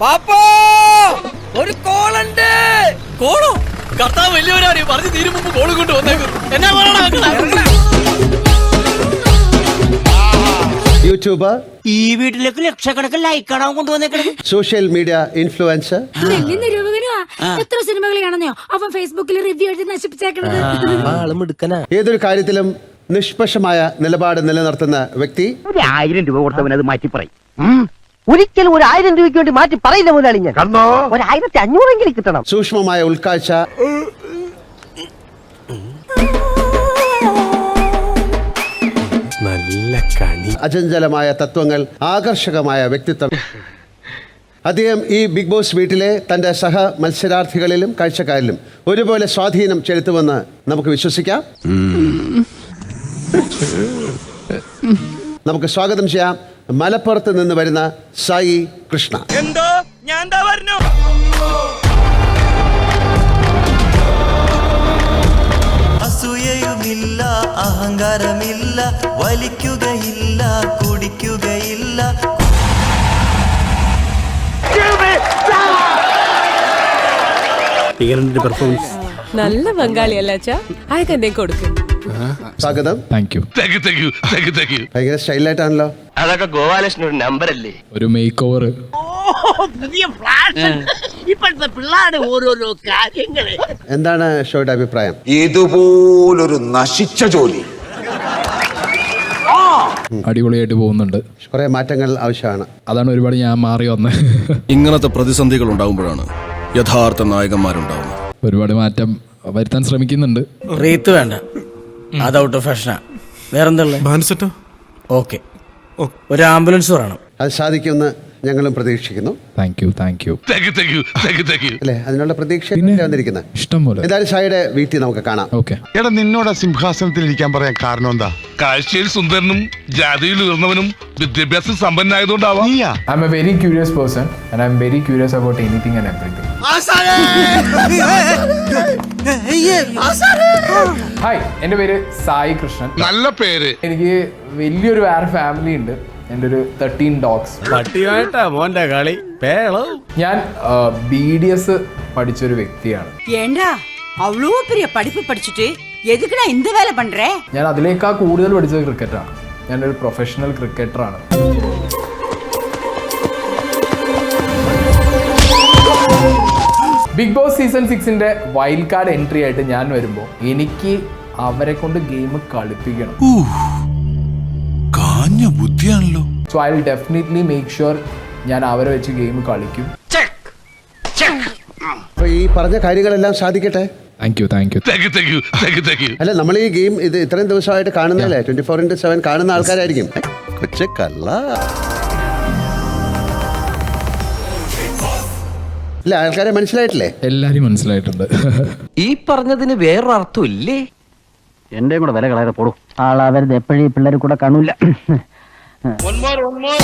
പാപ്പോ ഒരു കോളുണ്ട്. കോളോ? കർത്താവ് വലിയവരാണ് പറഞ്ഞു തീരും മുമ്പ് കോൾ കൊണ്ട് വന്നേക്കും. എന്നാ പറയണ യൂട്യൂബർ ഈ വീട്ടിലേക്ക് ലക്ഷക്കണക്കിന് ലൈക്ക് ആണോ കൊണ്ടുവന്നേക്കണത്. Social media influencer. വലിയ നിരൂപകനാ. എത്ര സിനിമകൾ കാണുന്നോ? അവൻ ഫേസ്ബുക്കിൽ റിവ്യൂ എഴുതി നശിപ്പിച്ചേക്കണത്. ഏതൊരു കാര്യത്തിലും നിഷ്പക്ഷമായ നിലപാട് നിലനിർത്തുന്ന വ്യക്തി. ഒരു ആയിരം രൂപ കൊടുത്തവൻ അത് മാറ്റി പറയും ഒരിക്കലും ഒരു ആയിരം രൂപയ്ക്ക് വേണ്ടി മാറ്റി പറയില്ല മുതലാളി ഞാൻ. ഒരു ആയിരത്തി അഞ്ഞൂറെങ്കിലും കിട്ടണം. സൂക്ഷ്മമായ ഉൾക്കാഴ്ച. നല്ല കണി അചഞ്ചലമായ തത്വങ്ങൾ ആകർഷകമായ വ്യക്തിത്വം. അദ്ദേഹം ഈ ബിഗ് ബോസ് വീട്ടിലെ തന്റെ സഹ മത്സരാർത്ഥികളിലും കാഴ്ചക്കാരിലും ഒരുപോലെ സ്വാധീനം ചെലുത്തുമെന്ന് നമുക്ക് വിശ്വസിക്കാം. നമുക്ക് സ്വാഗതം ചെയ്യാം. മലപ്പുറത്ത് നിന്ന് വരുന്ന സായി കൃഷ്ണ. എന്തോ? ഞാൻ എന്താ പറഞ്ഞു. അസൂയയുമില്ല അഹങ്കാരമില്ല വലിക്കുകയില്ല കുടിക്കുകയില്ല. പെർഫോമൻസ് നല്ല ബംഗാളി അല്ല അച്ഛാ? അയക്ക് എന്തേ കൊടുക്കും. സ്വാഗതം. താങ്ക് യു ഭയങ്കര സ്റ്റൈലായിട്ടാണല്ലോ. അതൊക്കെ ഗോപാലകൃഷ്ണൻ ഒരു നമ്പർ അല്ലേ? ഒരു മേക്ക് ഓവർ പുതിയ ഫ്ലാഷ് ഇപ്പോഴത്തെ പിള്ളേരുടെ ഓരോരോ കാര്യങ്ങൾ. എന്താണ് ഷോയുടെ അഭിപ്രായം? ഇതുപോലൊരു നശിച്ച ജോലി. അടിപൊളിയായിട്ട് പോകുന്നുണ്ട്. കുറെ മാറ്റങ്ങൾ ആവശ്യമാണ്. അതാണ് ഒരുപാട് ഞാൻ മാറി വന്നത് ഇങ്ങനത്തെ പ്രതിസന്ധികൾ ഉണ്ടാകുമ്പോഴാണ് യഥാർത്ഥ നായകന്മാരുണ്ടാവുന്നത്. ഒരുപാട് മാറ്റം വരുത്താൻ ശ്രമിക്കുന്നുണ്ട്. റീത്ത് വേണ്ട. അത് ഔട്ട് ഓഫ് ഫാഷനാ വേറെന്താ ഓക്കെ ഒരു ആംബുലൻസ് പറയണം അത് സാധിക്കുമെന്ന് ഞങ്ങളും പ്രതീക്ഷിക്കുന്നു താങ്ക് യു താങ്ക് യു അല്ലേ അതിനുള്ള പ്രതീക്ഷ വന്നിരിക്കുന്നത് ഇഷ്ടം പോലെ എന്തായാലും ഷായുടെ വീട്ടിൽ നമുക്ക് കാണാം ഓക്കെ എടാ നിന്നോട് സിംഹാസനത്തിൽ ഇരിക്കാൻ പറയാൻ കാരണം എന്താ കാഴ്ചയിൽ സുന്ദരനും ജാതിയിൽ ഉയർന്നവനും വിദ്യാഭ്യാസം സമ്പന്നായതുകൊണ്ടാവാം നീയാ I am a very curious person and I am very curious about anything and everything hi എന്റെ പേര് സായി കൃഷ്ണൻ. നല്ല പേര്. എനിക്ക് വലിയൊരു വേറെ ഫാമിലി ഉണ്ട്. എന്റെ ഒരു തേർട്ടീൻ ഡോഗ്സ് പട്ടിയായിട്ടാ മോന്റെ കളി. ഞാൻ ബി ഡി എസ് പഠിച്ചൊരു വ്യക്തിയാണ്. പഠിപ്പ് പഠിച്ചിട്ട് എന്ത് വേല പണ്ടേ ഞാൻ അതിലേക്കാ കൂടുതൽ പഠിച്ചത് ക്രിക്കറ്റാണ് ഞാനൊരു പ്രൊഫഷണൽ ക്രിക്കറ്ററാണ് ബിഗ് ബോസ് സീസൺ സിക്സിന്റെ വൈൽഡ് കാർഡ് എൻട്രി ആയിട്ട് ഞാൻ വരുമ്പോൾ എനിക്ക് അവരെ കൊണ്ട് ഗെയിം കളിപ്പിക്കണം. കാഞ്ഞ ബുദ്ധിയാണല്ലോ. So I will definitely make sure ഞാൻ അവരെ വെച്ച് ഗെയിം കളിക്കും. അപ്പോൾ ഈ പറഞ്ഞ കാര്യങ്ങളെല്ലാം സാധിക്കട്ടെ? താങ്ക് യു താങ്ക് യു അല്ല നമ്മൾ ഈ ഗെയിം ഇത് ഇത്രയും ദിവസമായിട്ട് കാണുന്നതല്ലേ? ട്വന്റി ഫോർ ഇന്റു സെവൻ കാണുന്ന ആൾക്കാരായിരിക്കും. കൊച്ചക്കല്ല. ഇല്ല ആൾക്കാരെ മനസ്സിലായിട്ടില്ലേ? എല്ലാരും മനസ്സിലായിട്ടുണ്ട്. ഈ പറഞ്ഞതിന് വേറൊരു അർത്ഥം ഇല്ലേ? എന്റെ കൂടെ വില കളയാതെ പോടും. ആളാവരുത് എപ്പോഴും ഈ പിള്ളേർ കൂടെ കാണൂല. One more, one more.